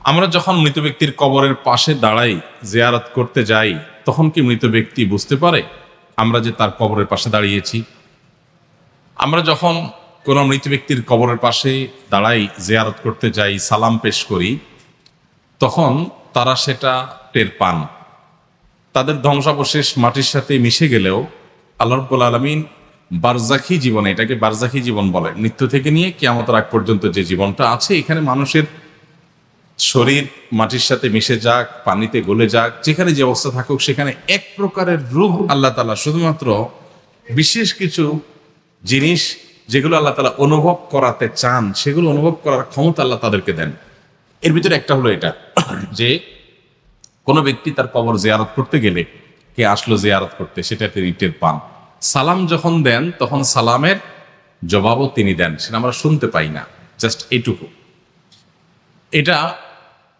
আমরা যখন মৃত ব্যক্তির কবরের পাশে দাঁড়াই, জেয়ারত করতে যাই, তখন কি মৃত ব্যক্তি বুঝতে পারে আমরা যে তার কবরের পাশে দাঁড়িয়েছি? আমরা যখন কোনো মৃত ব্যক্তির কবরের পাশে দাঁড়াই, জেয়ারত করতে যাই, সালাম পেশ করি, তখন তারা সেটা টের পান। তাদের ধ্বংসাবশেষ মাটির সাথে মিশে গেলেও আল্লাহ রব্বুল আলমিন বারজাখি জীবন, এটাকে বারজাখি জীবন বলে। মৃত্যু থেকে নিয়ে কেয়ামতের আগ পর্যন্ত যে জীবনটা আছে, এখানে মানুষের শরীর মাটির সাথে মিশে যাক, পানিতে গলে যাক, যেখানে যে অবস্থা থাকুক, সেখানে এক প্রকারের রূহ আল্লাহ তালা শুধুমাত্র বিশেষ কিছু জিনিস যেগুলো আল্লাহ তালা অনুভব করাতে চান, সেগুলো অনুভব করার ক্ষমতা আল্লাহ তাদেরকে দেন। এর ভিতরে একটা হলো এটা, যে কোনো ব্যক্তি তার কবর জিয়ারত করতে গেলে কে আসলো জিয়ারত করতে, সেটা তিনি টের পান। সালাম যখন দেন, তখন সালামের জবাবও তিনি দেন, সেটা আমরা শুনতে পাই না, জাস্ট এইটুকু। এটা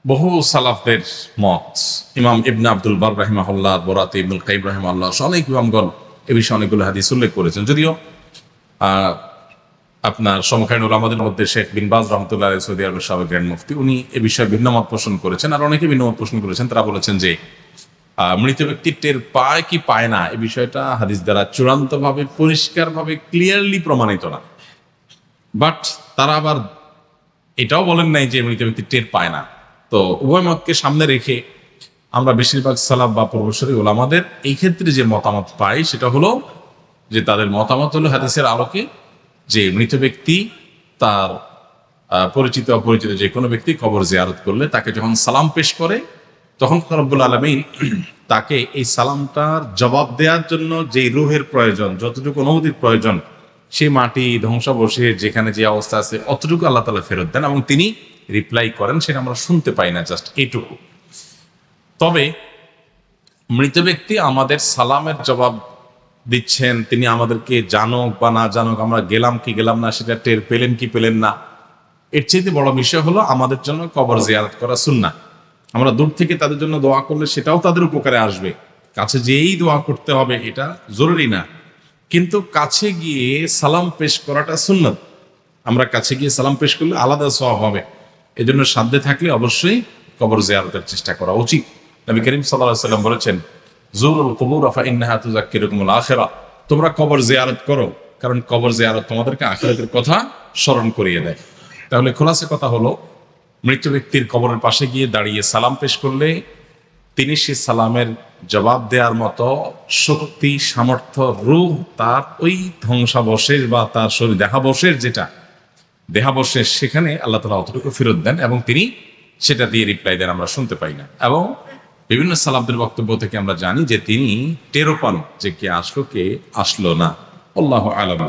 বহু সালাফদের মত। ইমাম ইবনে আব্দুল বার রাহিমাহুল্লাহ, বরাত ইবনুল কাইব রাহিমাল্লাহ অনেক ইমামগণ এ বিষয়ে অনেকগুলো হাদিস উল্লেখ করেছেন। যদিও আপনার সমকালীন আমাদের মধ্যে শেখ বিন বাজ রহমতুল্লাহ সৌদি আরবের সাবেক গ্র্যান্ড মুফতি, উনি এ বিষয়ে ভিন্ন মত পোষণ করেছেন আর অনেকে ভিন্ন মত পোষণ করেছেন। তারা বলেছেন যে মৃত ব্যক্তি টের পায় কি পায় না এ বিষয়টা হাদিস দ্বারা চূড়ান্তভাবে, পরিষ্কারভাবে ক্লিয়ারলি প্রমাণিত না। বাট তারা আবার এটাও বলেন নাই যে মৃত ব্যক্তি টের পায় না। তো উভয় মতকে সামনে রেখে আমরা বেশিরভাগ সালাব বা পূর্বসরী ওলামাদের এই ক্ষেত্রে যে মতামত পাই সেটা হলো যে তাদের মতামত হলো হাদিসের আলোকে যে মৃত ব্যক্তি তার পরিচিত অপরিচিত যে কোনো ব্যক্তি কবর জিয়ারত করলে তাকে যখন সালাম পেশ করে, তখন রব্বুল আলমিন তাকে এই সালামটার জবাব দেওয়ার জন্য যে রুহের প্রয়োজন, যতটুকু অনুমতির প্রয়োজন, সেই মাটি, ধ্বংসাবশেষ, যেখানে যে অবস্থা আছে, অতটুকু আল্লাহ তালা ফেরত দেন এবং তিনি রিপ্লাই করেন, সেটা আমরা শুনতে পাই না জাস্ট এইটুকু তবে মৃত ব্যক্তি আমাদের সালামের জবাব দিচ্ছেন, তিনি আমাদেরকে জানুক বা না জানুক, আমরা গেলাম কি গেলাম না, সেটা টের পেলেন কি পেলেন না। এর চাইতে বড় বিষয় হলো আমাদের জন্য কবর জিয়ারত করা সুন্না আমরা দূর থেকে তাদের জন্য দোয়া করলে সেটাও তাদের উপকারে আসবে। কাছে যেই দোয়া করতে হবে, এটা জরুরি না। কিন্তু কাছে গিয়ে সালাম পেশ করাটা সুন্নত। আমরা কাছে গিয়ে সালাম পেশ করলে আলাদা সব হবে। এজন্য সাধ্যে থাকলে অবশ্যই কবর জিয়ারতের চেষ্টা করা উচিত। নবী করিম সাল্লাম বলেছেন, জুরুল কবুর আখিরা। তোমরা কবর জিয়ারত করো, কারণ কবর জিয়ারত তোমাদেরকে আখিরাতের কথা স্মরণ করিয়ে দেয়। তাহলে খোলাসে কথা হলো, মৃত ব্যক্তির কবরের পাশে গিয়ে দাঁড়িয়ে সালাম পেশ করলে তিনি সে সালামের জবাব দেওয়ার মতো শক্তি, সামর্থ্য রূপ তার ওই ধ্বংসাবশেষ বা তার শরীর দেহাবশেষ যেটা দেহাবশেষ সেখানে আল্লাহ তালা অতটুকু ফেরত দেন এবং তিনি সেটা দিয়ে রিপ্লাই দেন, আমরা শুনতে পাই না। এবং বিভিন্ন সালাব্দের বক্তব্য থেকে আমরা জানি যে তিনি টেরো পান যে কে আসলো কে আসলো না। আল্লাহ আলম